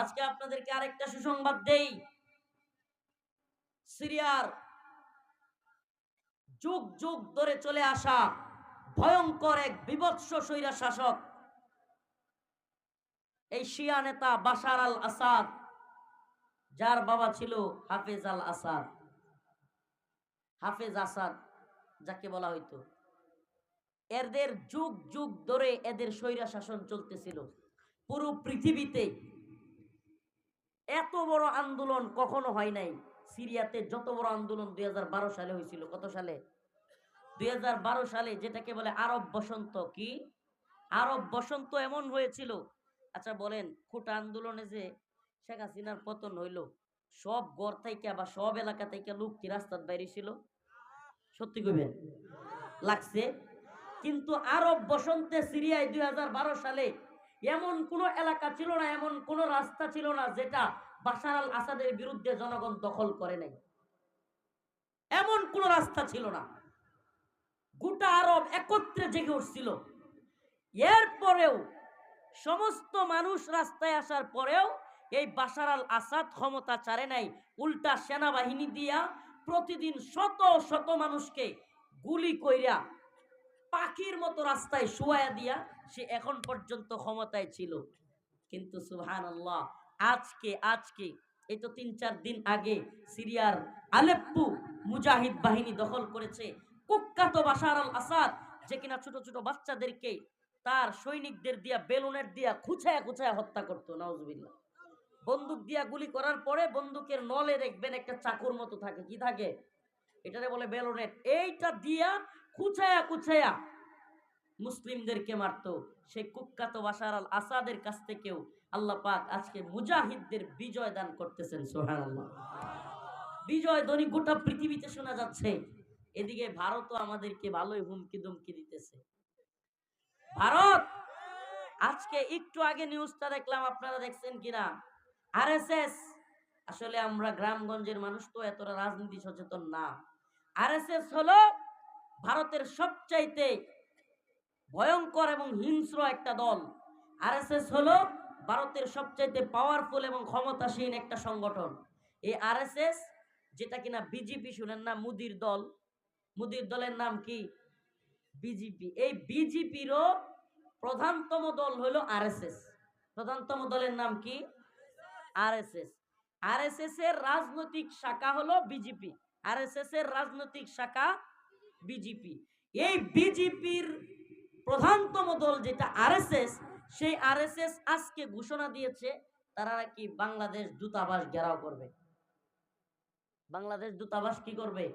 আজকে আপনাদেরকে আরেকটা সুসংবাদ দেই। সিরিয়ার যুগ যুগ ধরে চলে আসা ভয়ঙ্কর এক বিভৎস স্বৈরা শাসক, এই শিয়া নেতা বাশার আল আসাদ, যার বাবা ছিল হাফেজ আল আসাদ। হাফেজ আসাদ যাকে বলা হইতো। এদের যুগ যুগ ধরে এদের স্বৈরা শাসন চলতেছিল। পুরো পৃথিবীতে এত বড় আন্দোলন কখনো হয় নাই। সিরিয়াতে যত বড় আন্দোলন দু হাজার বারো সালে হয়েছিল, কত সালে? দু হাজার বারো সালে যেটাকে বলে আরব বসন্ত, কি? আরব বসন্ত এমন হয়েছিল। আচ্ছা বলেন, খুটা আন্দোলনে যে শেখ হাসিনার পতন হইল, সব গড় থেকে বা সব এলাকা থেকে লোক কি রাস্তার বাইরে ছিল? সত্যি কইবেন? লাগছে। কিন্তু আরব বসন্তে সিরিয়ায় দুই হাজার বারো সালে এমন কোন এলাকা ছিল না, এমন কোন রাস্তা ছিল না যেটা বাশার আল আসাদের বিরুদ্ধে জনগণ দখল করে নাই। এমন কোন রাস্তা ছিল না। গোটা আরব একত্রে জেগে উঠছিল। এরপরেও সমস্ত মানুষ রাস্তায় আসার পরেও এই বাশার আল আসাদ ক্ষমতা চারে নাই। উল্টা সেনাবাহিনী দিয়া প্রতিদিন শত শত মানুষকে গুলি কইরা পাখির মতো রাস্তায় শুয়ায়া দিয়া সে এখন পর্যন্ত ক্ষমতায় ছিল। কিন্তু সুহান আল্লাহ আজকে আজকে, এই তো তিন, চার দিন আগে সিরিয়ার আলেপ্পু মুজাহিদ বাহিনী দখল করেছে কুখ্যাত বাশার আল আসাদ, যে কিনা ছোট ছোট বাচ্চাদেরকে তার সৈনিকদের দিয়া, বেলুনের দিয়া খুঁচায়া খুঁচায়া হত্যা করতো নওয়াজবিল্লাহ বন্দুক দিয়া গুলি করার পরে বন্দুকের নলে দেখবেন একটা চাকুর মতো থাকে, কি থাকে? এটারে বলে বেলুনেট এইটা দিয়া কুচায়া কুচায়া মুসলিমদেরকে মারতো। সেই কুখ্যাত বাশার আল আসাদের কাছ থেকেও আল্লাহ পাক আজকে মুজাহিদদের বিজয় দান করতেছেন সোহান আল্লাহ বিজয় ধ্বনি গোটা পৃথিবীতে শোনা যাচ্ছে। এদিকে ভারতও আমাদেরকে ভালোই হুমকি দুমকি দিতেছে। ভারত! আজকে একটু আগে নিউজটা দেখলাম, আপনারা দেখছেন কিনা? আরএসএস! আসলে আমরা গ্রামগঞ্জের মানুষ তো এতটা রাজনীতি সচেতন না। আরএসএস হলো ভারতের সবচাইতে ভয়ঙ্কর এবং হিংস্র একটা দল। আরএসএস হলো ভারতের সবচাইতে পাওয়ারফুল এবং ক্ষমতাসীন একটা সংগঠন। এই আরএসএস যেটা কিনা বিজেপি শুনেন না, মুদির দল। মুদির দলের নাম কি? বিজেপি এই বিজেপিরও প্রধানতম দল হলো আরএসএস প্রধানতম দলের নাম কি? আরএসএস আরএসএস এর রাজনৈতিক শাখা হলো বিজেপি আরএসএস এর রাজনৈতিক শাখা বিজেপি এই বিজেপির প্রধানতম দল যেটা আরএসএস সেই আরএসএস আজকে ঘোষণা দিয়েছে তারা নাকি বাংলাদেশ দূতাবাস ঘেরাও করবে। বাংলাদেশ দূতাবাস কি করবে?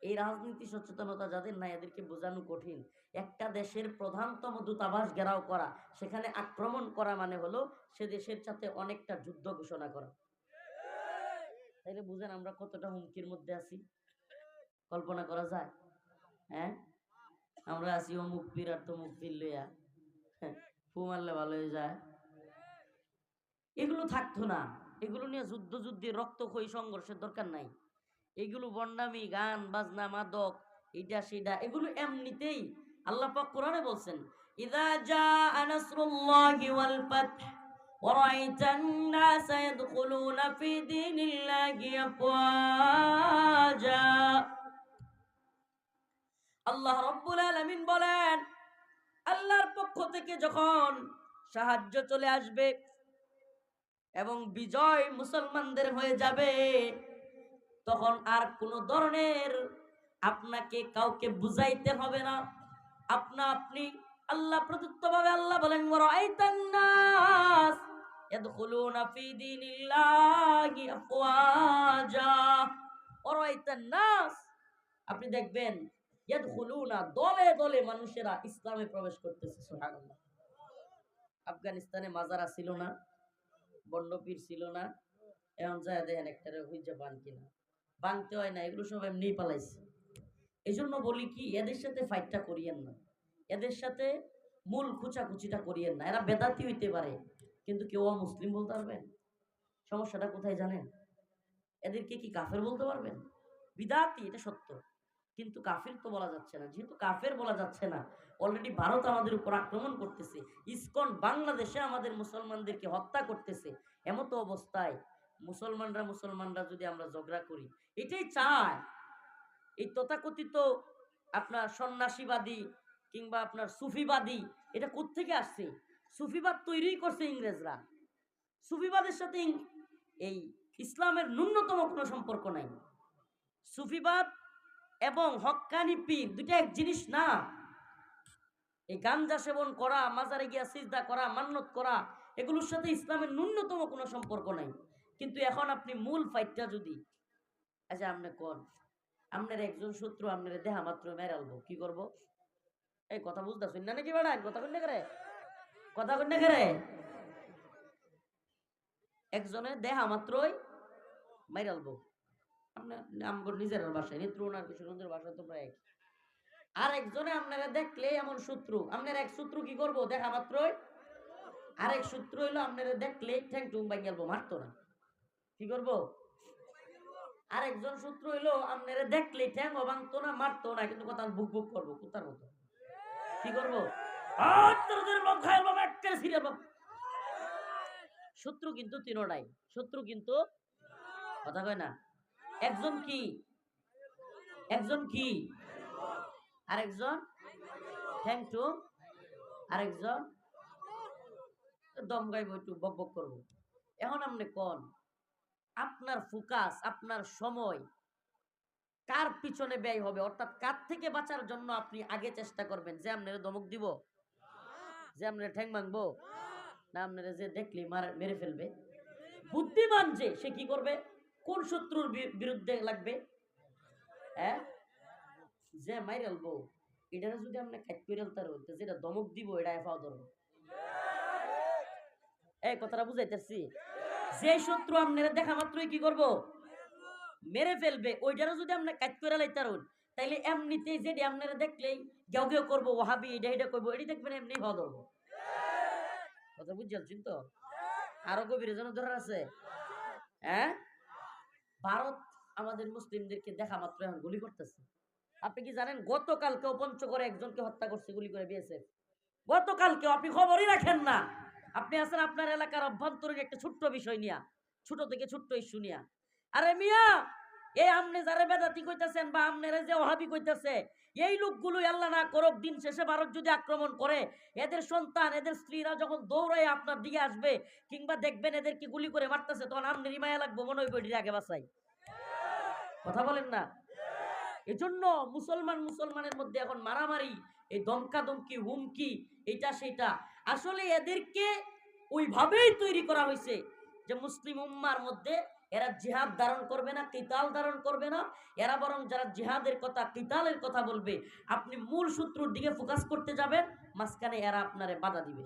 এই রাজনীতি সচেতনতা যাদের নাই এদেরকে বোঝানো কঠিন। একটা দেশের প্রধানতম দূতাবাস ঘেরাও করা সেখানে আক্রমণ করা মানে হলো সে দেশের সাথে অনেকটা যুদ্ধ ঘোষণা করা। তাইলে বুঝেন আমরা কতটা হুমকির মধ্যে আছি। কল্পনা করা যায়? হ্যাঁ? আমরা আছি অমুক আর তমুক পীর হ্যাঁ, ফু মারলে ভালো হয়ে যায় এগুলো থাকতো না এগুলো নিয়ে যুদ্ধ যুদ্ধে রক্তক্ষয়ী সংঘর্ষের দরকার নাই এগুলো বন্ডামি গান বাজনা মাদক এটা সেটা এগুলো এমনিতেই আল্লাহ পাক কোরআনে বলছেন ইদা জাআ নাসরুল্লাহি ওয়াল ফাতহ ورأيت الناس يدخلون في دين الله أفواجا আল্লাহ রব্বুল আলামিন বলেন আল্লাহর পক্ষ থেকে যখন সাহায্য চলে আসবে এবং বিজয় মুসলমানদের হয়ে যাবে, তখন আর কোনো ধরনের আপনাকে কাউকে বুঝাইতে হবে না। আপনা আপনি আল্লাহ প্রদত্ত ভাবে আল্লাহ বলেন আপনি দেখবেন ইয়াদখুলুনা, দলে দলে মানুষেরা ইসলামে প্রবেশ করতেছে, সুবহানাল্লাহ। আফগানিস্তানে মাজারা ছিল না বন্ডপীর ছিল না, এখন যায় দেখেন একটা হইজা বান কিনা। বানতে হয় না, এগুলো সব এমনিই পালাইছে। এই জন্য বলি কি, এদের সাথে ফাইটটা করিয়েন না। এদের সাথে মূল খুচাখুচিটা করিয়েন না। এরা বেদাতি হইতে পারে, কিন্তু কেউ মুসলিম বলতে পারবেন সমস্যাটা কোথায় জানেন? এদেরকে কি কাফের বলতে পারবেন? বিদাতি, এটা সত্য। কিন্তু কাফের তো বলা যাচ্ছে না। যেহেতু কাফের বলা যাচ্ছে না অলরেডি ভারত আমাদের উপর আক্রমণ করতেছে, ইসকন বাংলাদেশে আমাদের মুসলমানদেরকে হত্যা করতেছে, এমতো অবস্থায় মুসলমানরা মুসলমানরা যদি আমরা ঝগড়া করি, এটাই চায়। এই তথাকথিত আপনার সন্ন্যাসীবাদী কিংবা আপনার সুফিবাদী, এটা কোত্থেকে আসছে? সুফিবাদ তৈরি করছে ইংরেজরা। সুফিবাদের সাথে এই ইসলামের ন্যূনতম কোনো সম্পর্ক নাই। সুফিবাদ এবং হক্কানি পীর দুটা এক জিনিস না। এই গাঞ্জা সেবন করা, মাজারে গিয়া সিজদা করা, মান্নত করা, এগুলোর সাথে ইসলামের ন্যূনতম কোনো সম্পর্ক নাই। কিন্তু এখন আপনি মূল ফাইটটা যদি আচ্ছা আপনি কোন? আপনার একজন শত্রু, আপনার দেহা মাত্র মেরালবো কি করব? এই কথা বুঝতেছেন না নাকি বেড়া? কথা কন্যা করে? কথা কন্যা করে? একজনে দেহা মাত্রই মাইরালবো আপনার আমগর নিজের বাসায় নেত্রুন আর কিশোরগঞ্জের বাসা তোমরা এক আর একজনে আপনারা দেখলে এমন শত্রু, আপনার এক শত্রু কি করব? দেখা মাত্রই। আরেক শত্রু হইল আপনারা দেখলে, ঠ্যাং টুং বাইঙ্গালবো মারতো না। কি করব? আরেকজন শত্রু হইল আপনারা দেখলে ঠ্যাং ভাঙতো না, মারতো না, কিন্তু কথা বুক বুক করব কুতার মতো। কি করব? শত্রু কিন্তু তিনোটাই, শত্রু কিন্তু কথা কয় না। একজন কি? একজন কি? আরেকজন? থ্যাংক টু আরেকজন? দম গাইব একটু, বক বক করব। এখন আপনি কোন? আপনার ফোকাস আপনার সময় কার পিছনে ব্যয় হবে? অর্থাৎ কার থেকে বাঁচার জন্য আপনি আগে চেষ্টা করবেন? যে আপনার দমক দিব? যে আপনার ঠ্যাং ভাঙবো? না, আপনারা যে দেখলি মেরে ফেলবে? বুদ্ধিমান যে, সে কি করবে? কোন শত্রুর বিরুদ্ধে লাগবে? হ্যাঁ? যে মাইরালবো এটারে যদি আমরা কাট করে তার হইতে যেটা দমক দিব এটা এফাও ধরবো এই কথাটা বুঝাইতেছি। যে শত্রু আপনারা দেখা মাত্রই কি করব? মেরে ফেলবে। ওইটারও যদি আমরা কাট করে লাইতার তাইলে এমনিতেই যেটি আপনারা দেখলেই গেও গেও করব ওহাবি এটা এটা করব, এটি দেখবেন এমনি ভাও ধরবো কথা বুঝছেন তো আরও গভীরে যেন ধরার আছে। হ্যাঁ? ভারত আমাদের মুসলিমদেরকে দেখা মাত্র এখন গুলি করতেছে। আপনি কি জানেন, গতকালকেও পঞ্চগড়ে একজনকে হত্যা করছে, গুলি করে বিএসএফ। গতকালকেও আপনি খবরই রাখেন না। আপনি আছেন আপনার এলাকার অভ্যন্তরীণ একটা ছোট্ট বিষয় নিয়া, ছোট থেকে ছোট্ট ইস্যু নিয়া। আরে মিয়া এই আমনে যারা বেদাতি কইতাছেন বা আমনেরা যে ওহাবি কইতাছে, এই লোকগুলো আল্লাহ না করক, দিন শেষে ভারত যদি আক্রমণ করে, এদের সন্তান, এদের স্ত্রীরা যখন দৌড়ায় আপনার দিকে আসবে, কিংবা দেখবেন এদেরকে গুলি করে মারতেছে, তখন আমনেরই মায়া লাগবো, মনে হইব এটির আগে বাসাই কথা বলেন না? এজন্য মুসলমান মুসলমানের মধ্যে এখন মারামারি, এই দমকা দমকি হুমকি এটা সেটা আসলে এদেরকে ওইভাবেই তৈরি করা হয়েছে যে মুসলিম উম্মার মধ্যে এরা জিহাদ ধারণ করবে না, কিতাল ধারণ করবে না। এরা বরং যারা জিহাদের কথা, কিতালের কথা বলবে, আপনি মূল সূত্রর দিকে ফোকাস করতে যাবেন, মাঝখানে এরা আপনারে বাধা দিবে।